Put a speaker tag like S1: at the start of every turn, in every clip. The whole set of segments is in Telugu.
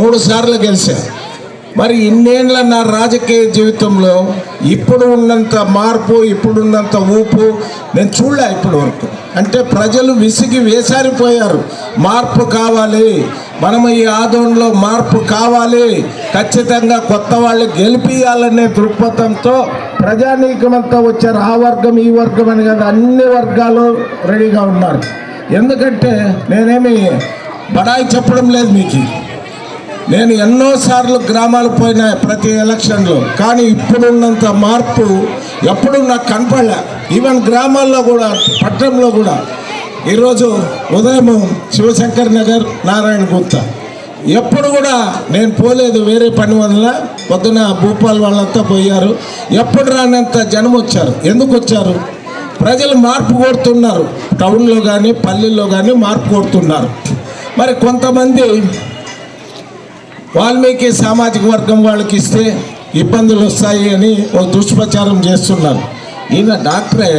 S1: మూడు సార్లు గెలిచా. మరి ఇన్నేళ్ళ నా రాజకీయ జీవితంలో ఇప్పుడు ఉన్నంత మార్పు ఇప్పుడున్నంత ఊపు నేను చూడలే ఇప్పటి వరకు. అంటే ప్రజలు విసిగి వేసారిపోయారు. మార్పు కావాలి. మనం ఈ ఆదోళనలో మార్పు కావాలి. ఖచ్చితంగా కొత్త వాళ్ళు గెలిపియాలనే దృక్పథంతో ప్రజానీకమంతా వచ్చారు ఆ వర్గం ఈ వర్గం అని కాదు అన్ని వర్గాలు రెడీగా ఉన్నారు. ఎందుకంటే నేనేమి బడాయి చెప్పడం లేదు మీకు. నేను ఎన్నోసార్లు గ్రామాలు పోయినా ప్రతి ఎలక్షన్లో కానీ ఇప్పుడున్నంత మార్పు ఎప్పుడు నాకు కనపడలే. ఈవెన్ గ్రామాల్లో కూడా పట్టణంలో కూడా. ఈరోజు ఉదయం శివశంకర్ నగర్ నారాయణ గుప్తా ఎప్పుడు కూడా నేను పోలేదు వేరే పని వల్ల. పొద్దున భూపాల్ వాళ్ళంతా పోయారు. ఎప్పుడు రానంత జనం వచ్చారు. ఎందుకు వచ్చారు? ప్రజలు మార్పు కోరుతున్నారు. టౌన్లో కానీ పల్లెల్లో కానీ మార్పు కోరుతున్నారు. మరి కొంతమంది వాల్మీకి సామాజిక వర్గం వాళ్ళకి ఇస్తే ఇబ్బందులు వస్తాయి అని ఓ దుష్ప్రచారం చేస్తున్నారు. ఈయన డాక్టరే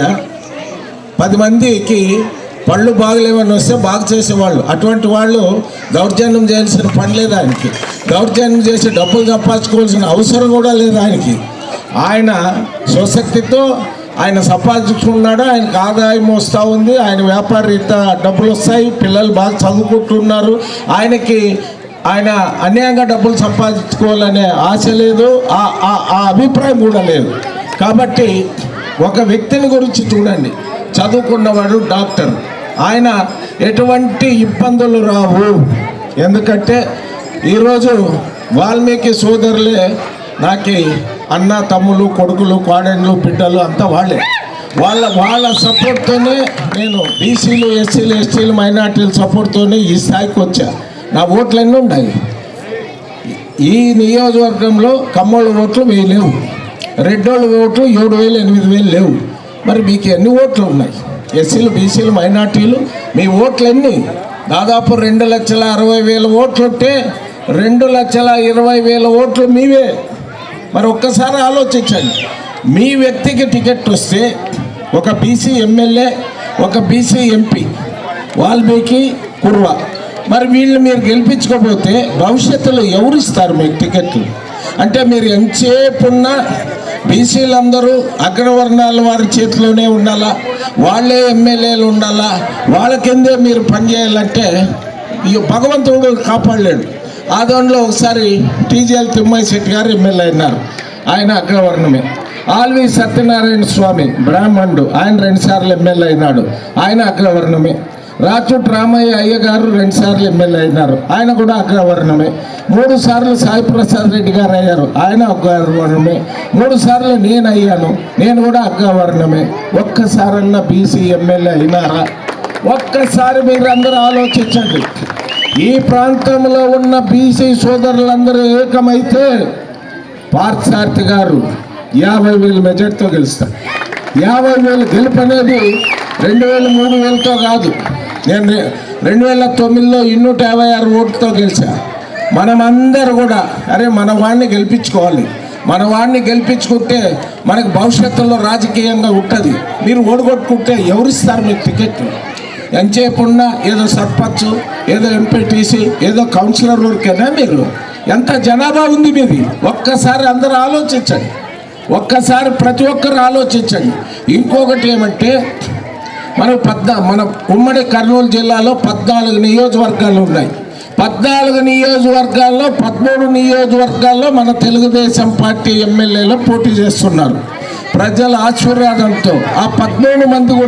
S1: పది మందికి పళ్ళు బాగలేవని వస్తే బాగు చేసేవాళ్ళు. అటువంటి వాళ్ళు దౌర్జన్యం చేయాల్సిన పని లేదు ఆయనకి. దౌర్జన్యం చేసి డబ్బులు సంపాదించుకోవాల్సిన అవసరం కూడా లేదు ఆయనకి. ఆయన స్వశక్తితో ఆయన సంపాదించుకున్నాడు ఆయనకు ఆదాయం వస్తూ ఉంది ఆయన వ్యాపార రీత్యా డబ్బులు వస్తాయి పిల్లలు బాగా చదువుకుంటున్నారు ఆయనకి ఆయన అన్యాయంగా డబ్బులు సంపాదించుకోవాలనే ఆశ లేదు ఆ- ఆ- ఆ అభిప్రాయం కూడా లేదు. కాబట్టి ఒక వ్యక్తిని గురించి చూడండి. చదువుకున్నవాడు డాక్టర్. ఆయన ఎటువంటి ఇబ్బందులు రావు. ఎందుకంటే ఈరోజు వాల్మీకి సోదరులే నాకు అన్న తమ్ములు కొడుకులు కోడళ్ళు బిడ్డలు అంతా వాళ్ళే. వాళ్ళ వాళ్ళ సపోర్ట్తోనే నేను బీసీలు ఎస్సీలు ఎస్టీలు మైనార్టీల సపోర్ట్తోనే ఈ స్థాయికి వచ్చాను నా ఓట్లు ఎన్ని ఉన్నాయి. ఈ నియోజకవర్గంలో కమ్మోళ్ళ ఓట్లు వెయ్యి లేవు. రెడ్డోళ్ళ ఓట్లు ఏడు వేలు ఎనిమిది వేలు లేవు. మరి మీకు ఎన్ని ఓట్లు ఉన్నాయి? ఎస్సీలు బీసీలు మైనార్టీలు మీ ఓట్లన్నీ దాదాపు రెండు లక్షల అరవై వేల ఓట్లు ఉంటే రెండు లక్షల ఇరవై వేల ఓట్లు మీవే. మరి ఒక్కసారి ఆలోచించండి. మీ వ్యక్తికి టికెట్ వస్తే ఒక బీసీ ఎమ్మెల్యే ఒక బీసీ ఎంపీ వాల్మీకి కుర్వా మరి వీళ్ళు మీరు గెలిపించుకోకపోతే భవిష్యత్తులో ఎవరు ఇస్తారు మీకు టికెట్లు? అంటే మీరు ఎంతసేపు ఉన్నా బీసీలందరూ అగ్రవర్ణాల వారి చేతిలోనే ఉండాలా? వాళ్ళే ఎమ్మెల్యేలు ఉండాలా? వాళ్ళ కిందే మీరు పనిచేయాలంటే ఈ భగవంతుడు కాపాడలేడు. ఆ దానిలో ఒకసారి టీజీఎల్ తిమ్మయ్య శెట్టి గారు ఎమ్మెల్యే అయినారు. ఆయన అగ్రవర్ణమే. ఆల్వి సత్యనారాయణ స్వామి బ్రాహ్మణుడు. ఆయన రెండుసార్లు ఎమ్మెల్యే అయినాడు. ఆయన అగ్రవర్ణమే. రాచూట్ రామయ్య అయ్య గారు రెండుసార్లు ఎమ్మెల్యే అయినారు. ఆయన కూడా అగ్రవర్ణమే. మూడు సార్లు సాయి ప్రసాద్ రెడ్డి గారు అయ్యారు. ఆయన అగ్రవర్ణమే. మూడు సార్లు నేను అయ్యాను. నేను కూడా అగ్రవర్ణమే. ఒక్కసారన్నా బీసీ ఎమ్మెల్యే అయినారా? ఒక్కసారి మీరు అందరూ ఆలోచించండి. ఈ ప్రాంతంలో ఉన్న బీసీ సోదరులందరూ ఏకమైతే పార్థసార్థి గారు యాభై వేల మెజార్టీతో గెలుస్తారు. యాభై వేలు గెలుపు అనేది రెండు వేల మూడు వేలతో కాదు. నేను రెండు వేల తొమ్మిదిలో ఇన్నూట యాభై ఆరు ఓట్లతో గెలిచా. మనమందరూ కూడా అరే మన వాడిని గెలిపించుకోవాలి. మన వాడిని గెలిపించుకుంటే మనకు భవిష్యత్తులో రాజకీయంగా ఉంటుంది. మీరు ఓడగొట్టుకుంటే ఎవరిస్తారు మీకు టికెట్లు ఎంతసేపు ఉన్నా ఏదో సర్పంచ్ ఏదో ఎంపీటీసీ ఏదో కౌన్సిలర్ వరకేనా మీరు? ఎంత జనాభా ఉంది మీది? ఒక్కసారి అందరూ ఆలోచించండి. ఒక్కసారి ప్రతి ఒక్కరు ఆలోచించండి. ఇంకొకటి ఏమంటే మన పద్నా మన ఉమ్మడి కర్నూలు జిల్లాలో పద్నాలుగు నియోజకవర్గాలు ఉన్నాయి. పద్నాలుగు నియోజకవర్గాల్లో పదమూడు నియోజకవర్గాల్లో మన తెలుగుదేశం పార్టీ ఎమ్మెల్యేలు పోటీ చేస్తున్నారు. ప్రజల ఆశీర్వాదంతో ఆ పదమూడు మంది కూడా